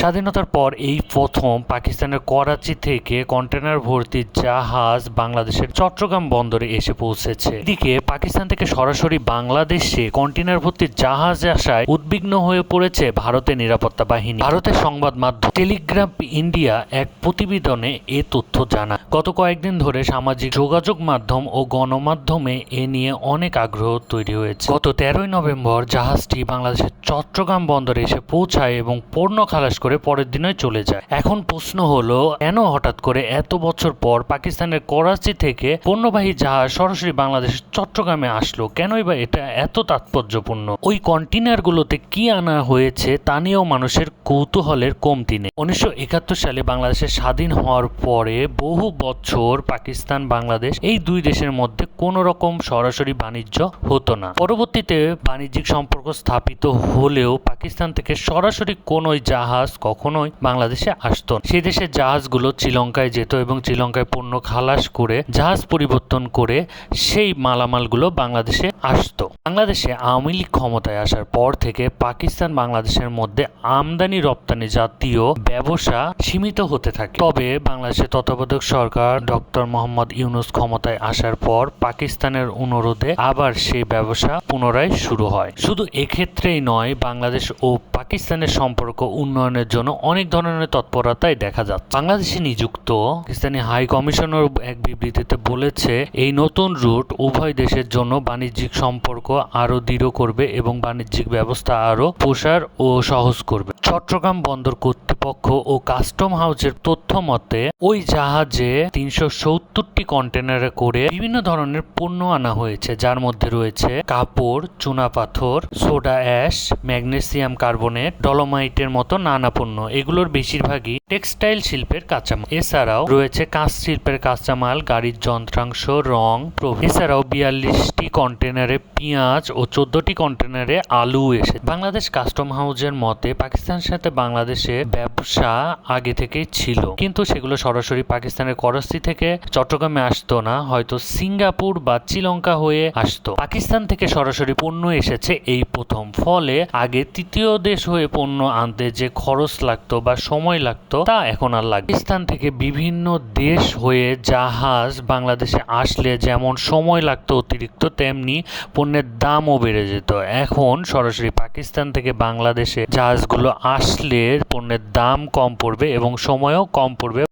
স্বাধীনতার পর এই প্রথম পাকিস্তানের করাচি থেকে কন্টেনার ভর্তি জাহাজ বাংলাদেশের চট্টগ্রাম বন্দরে এসে পৌঁছেছে। এদিকে পাকিস্তান থেকে সরাসরি বাংলাদেশে কন্টেনার ভর্তি জাহাজ আসায় উদ্বিগ্ন হয়ে পড়েছে ভারতের নিরাপত্তা বাহিনী। ভারতের সংবাদ মাধ্যম টেলিগ্রাফ ইন্ডিয়া এক প্রতিবেদনে এ তথ্য জানায়। গত কয়েকদিন ধরে সামাজিক যোগাযোগ মাধ্যম ও গণমাধ্যমে এ নিয়ে অনেক আগ্রহ তৈরি হয়েছে। গত তেরোই নভেম্বর জাহাজটি বাংলাদেশের চট্টগ্রাম বন্দরে এসে পৌঁছায় এবং পণ্য খালাস করে পরের দিনই চলে যায়। এখন প্রশ্ন হলো, কেন হঠাৎ করে এত বছর পর পাকিস্তানের করাচি থেকে পণ্যবাহী জাহাজ সরাসরি বাংলাদেশের চট্টগ্রামে আসলো? কেনই বা এটা এত তাৎপর্যপূর্ণ? ওই কন্টেনারগুলোতে কি আনা হয়েছে তা নিয়েও মানুষের কৌতূহলের কমতি নেই। উনিশশো একাত্তর সালে বাংলাদেশের স্বাধীন হওয়ার পরে বহু বছর পাকিস্তান, বাংলাদেশ এই দুই দেশের মধ্যে কোনো রকম সরাসরি বাণিজ্য হতো না। পরবর্তীতে বাণিজ্যিক সম্পর্ক স্থাপিত হলেও পাকিস্তান থেকে সরাসরি কোনোই জাহাজ কখনোই বাংলাদেশে আসতো সেই দেশের জাহাজগুলো শ্রীলঙ্কায় যেত এবং শ্রীলঙ্কায় পণ্য খালাস করে, জাহাজ পরিবর্তন করে সেই মালামালগুলো বাংলাদেশে আসতো। বাংলাদেশে আওয়ামী লীগ ক্ষমতায় আসার পর থেকে পাকিস্তান বাংলাদেশের মধ্যে আমদানি রপ্তানি জাতীয় ব্যবসা সীমিত হতে থাকে। তবে বাংলাদেশের তত্ত্বাবধায়ক সরকার ডক্টর মোহাম্মদ ইউনুস ক্ষমতায় আসার পর পাকিস্তানের অনুরোধে আবার সেই ব্যবসা পুনরায় শুরু হয়। শুধু এক্ষেত্রেই নয়, বাংলাদেশ ও পাকিস্তানের সম্পর্ক উন্নয়নের জন্য অনেক ধরনের তৎপরতাই দেখা যাচ্ছে। বাংলাদেশে নিযুক্ত পাকিস্তানি হাই কমিশনার এক বিবৃতিতে বলেছে, এই নতুন রুট উভয় দেশের জন্য বাণিজ্যিক সম্পর্ক আরও দৃঢ় করবে এবং বাণিজ্যিক ব্যবস্থা আরও প্রসার ও সহজ করবে। চট্টগ্রাম বন্দর কর্তৃপক্ষ ও কাস্টম হাউসের তথ্য মতে, ওই জাহাজে তিনশো সত্তরটি কন্টেনারে করে বিভিন্ন ধরনের পণ্য আনা হয়েছে, যার মধ্যে রয়েছে কাপড় চুনাপাথর সোডা অ্যাশ, ম্যাগনেসিয়াম কার্বনেট, ডলোমাইটের মতো নানা পণ্য এগুলোর বেশিরভাগই টেক্সটাইল শিল্পের কাঁচামাল। এছাড়াও রয়েছে কাঁচ শিল্পের কাঁচামাল, গাড়ির যন্ত্রাংশ, রং প্রভৃতি এছাড়াও বিয়াল্লিশটি কন্টেনারে পেঁয়াজ ও চোদ্দটি কন্টেনারে আলু এসে বাংলাদেশ কাস্টম হাউসের মতে পাকিস্তানের সাথে বাংলাদেশে ব্যবসা আগে থেকেই ছিল। কিন্তু সেগুলো সরাসরি পাকিস্তানের করাচি থেকে চট্টগ্রামে আসতো না, হয়তো সিঙ্গাপুর বা শ্রীলঙ্কা হয়ে আসতো। পাকিস্তান থেকে সরাসরি পণ্য এসেছে এই প্রথম। ফলে আগে তৃতীয় দেশ হয়ে পণ্য আনতে যে খরচ লাগতো বা সময় লাগতো তা এখন আর লাগবে পাকিস্তান থেকে বিভিন্ন দেশ হয়ে জাহাজ বাংলাদেশে আসলে যেমন সময় লাগতো অতিরিক্ত, তেমনি পণ্যের দামও বেড়ে যেত। এখন সরাসরি পাকিস্তান থেকে বাংলাদেশে জাহাজগুলো আসলে পণ্যের দাম কম পড়বে এবং সময়ও কম পড়বে।